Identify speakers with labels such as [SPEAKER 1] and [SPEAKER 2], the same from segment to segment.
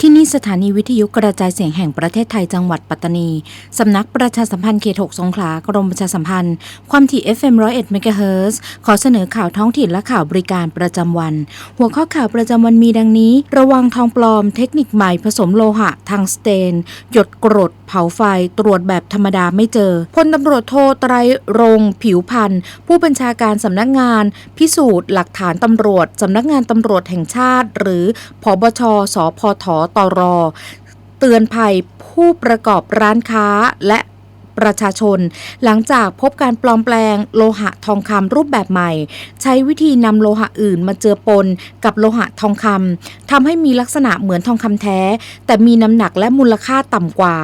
[SPEAKER 1] ที่น ที่สถานีวิทยุกระจายเสียงแห่งประเทศไทยจังหวัดปัตตานี สำนักประชาสัมพันธ์เขต 6 สงขลากรมประชาสัมพันธ์ ความถี่ FM 101 MHz ขอเสนอข่าวท้องถิ่นและข่าวบริการประจำวัน หัวข้อข่าวประจำวันมีดังนี้ ระวังทองปลอม เทคนิคใหม่ผสมโลหะ ทางสเตน หยดกรด เผาไฟ ตรวจแบบธรรมดาไม่เจอ พลตำรวจโทไตรรงผิวพันธ์ผู้บัญชาการสำนักงาน พิสูจน์หลักฐานตำรวจสำนักงานตำรวจแห่งชาติ หรือผบชสพทตรเตือนภัยผู้ประกอบร้านค้าและ ประชาชน หลังจากพบการปลอมแปลงโลหะทองคำรูปแบบใหม่ ใช้วิธีนำโลหะอื่นมาเจือปนกับโลหะทองคำทำให้มีลักษณะเหมือนทองคำแท้ แต่มีน้ำหนักและมูลค่าต่ำกว่า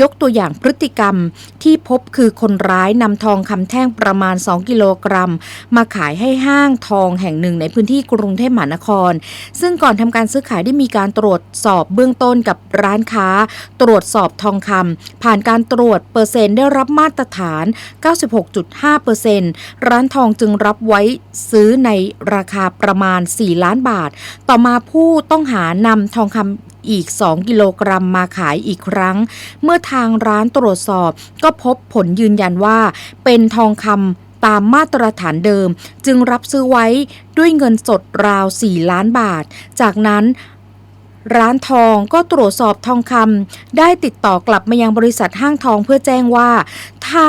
[SPEAKER 1] ยกตัวอย่างพฤติกรรม ที่พบคือคนร้ายนำทองคำแท่งประมาณ 2 กิโลกรัม มาขายให้ห้างทองแห่งหนึ่งในพื้นที่กรุงเทพมหานคร ซึ่งก่อนทำการซื้อขายได้มีการตรวจสอบเบื้องต้นกับร้านค้า ตรวจสอบทองคำผ่านการตรวจเปอร์เซ็นต์ได้รับมาตรฐาน 96.5%ร้านทองจึงรับไว้ซื้อในราคาประมาณ 4 ล้านบาท ต่อมาผู้ต้องหานำทองคำอีก 2 กิโลกรัมมาขายอีกครั้ง เมื่อทางร้านตรวจสอบก็พบผลยืนยันว่า เป็นทองคำตามมาตรฐานเดิม จึงรับซื้อไว้ด้วยเงินสดราว 4 ล้านบาท จากนั้น ร้านทองก็ตรวจสอบทองคำได้ติดต่อกลับมายังบริษัทห้างทองเพื่อแจ้งว่าถ้า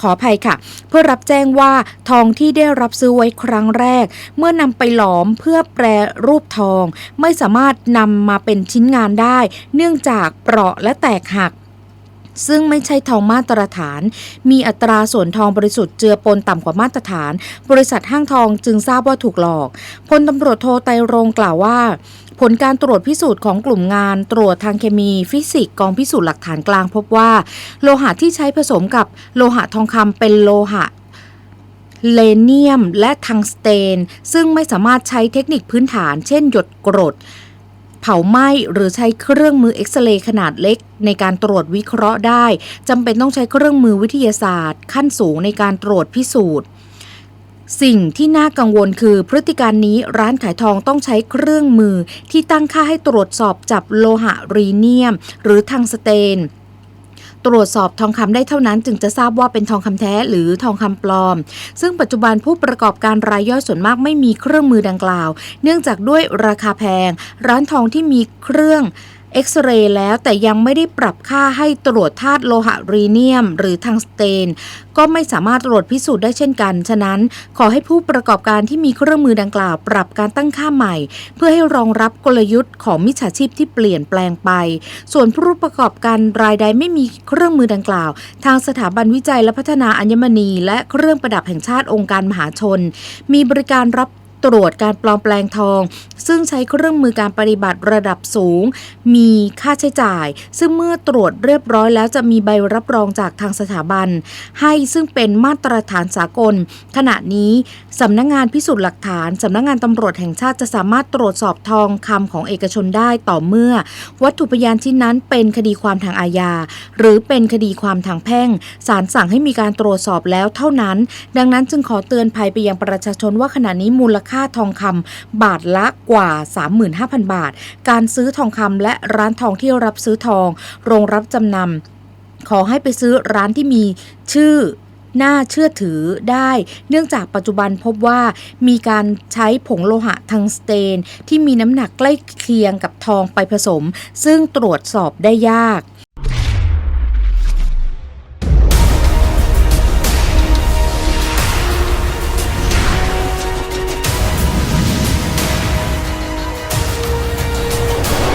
[SPEAKER 1] ขออภัยค่ะ เพื่อรับแจ้งว่าทองที่ได้รับซื้อไว้ครั้งแรก เมื่อนำไปหลอมเพื่อแปรรูปทอง ไม่สามารถนำมาเป็นชิ้นงานได้ เนื่องจากเปราะและแตกหัก ซึ่งไม่ใช่ทองมาตรฐาน มีอัตราส่วนทองบริสุทธิ์เจือปนต่ำกว่ามาตรฐาน บริษัทห้างทองจึงทราบว่าถูกหลอก พลตำรวจโทไตรรงกล่าวว่า ผลการตรวจพิสูจน์ของกลุ่มงาน ตรวจทางเคมีฟิสิกส์กองพิสูจน์หลักฐานกลางพบว่า โลหะที่ใช้ผสมกับโลหะทองคำเป็นโลหะเลเนียมและทังสเตน ซึ่งไม่สามารถใช้เทคนิคพื้นฐาน เช่น หยดกรด เผาไหม้หรือใช้เครื่องมือเอ็กซเรย์ขนาดเล็ก ในการตรวจวิเคราะห์ได้จำเป็นต้องใช้เครื่องมือวิทยาศาสตร์ ขั้นสูงในการตรวจพิสูจน์ สิ่งที่น่ากังวลคือพฤติการนี้ร้านขายทองต้องใช้เครื่องมือที่ตั้งค่าให้ตรวจสอบจับโลหะรีเนียม หรือทางสเตน ตรวจสอบทองคำได้เท่านั้น จึงจะทราบว่าเป็นทองคำแท้หรือทองคำปลอม ซึ่งปัจจุบันผู้ประกอบการรายย่อยส่วนมากไม่มีเครื่องมือดังกล่าว เนื่องจากด้วยราคาแพง ร้านทองที่มีเครื่อง เอ็กซเรย์แล้วแต่ยังไม่ได้ปรับค่าให้ตรวจธาตุโลหะรีเนียม หรือทังสเตน ก็ไม่สามารถตรวจพิสูจน์ได้เช่นกัน ฉะนั้น ขอให้ผู้ประกอบการที่มีเครื่องมือดังกล่าว ปรับการตั้งค่าใหม่ เพื่อให้รองรับกลยุทธ์ของมิจฉาชีพที่เปลี่ยนแปลงไป ส่วนผู้ประกอบการรายใดไม่มีเครื่องมือดังกล่าว ทางสถาบันวิจัยและพัฒนาอัญมณี และเครื่องประดับแห่งชาติองค์การมหาชน มีบริการรับ ตรวจการปลอมแปลงทอง ซึ่งใช้เครื่องมือการปฏิบัติระดับสูง มีค่าใช้จ่าย ซึ่งเมื่อตรวจเรียบร้อยแล้วจะมีใบรับรองจากทางสถาบัน ให้ซึ่งเป็นมาตรฐานสากล ขณะนี้สำนักงงานพิสูจน์หลักฐานสำนักงงานตำรวจแห่งชาติจะสามารถตรวจสอบทองคำของเอกชนได้ต่อเมื่อ วัตถุพยานชิ้นนั้นเป็นคดีความทางอาญาหรือเป็นคดีความทางแพ่งศาลสั่งให้มีการตรวจสอบแล้วเท่านั้น ดังนั้นจึงขอเตือนภัยไปยังประชาชนว่าขณะนี้มูลค่า่าทองคำบาทละกว่า 35,000 บาท การซื้อทองคำและร้านทองที่รับซื้อทอง โรงรับจำนำขอให้ไปซื้อร้านที่มีชื่อน่าเชื่อถือได้ เนื่องจากปัจจุบันพบว่ามีการใช้ผงโลหะทังสเตน ที่มีน้ำหนักใกล้เคียงกับทองไปผสม ซึ่งตรวจสอบได้ยาก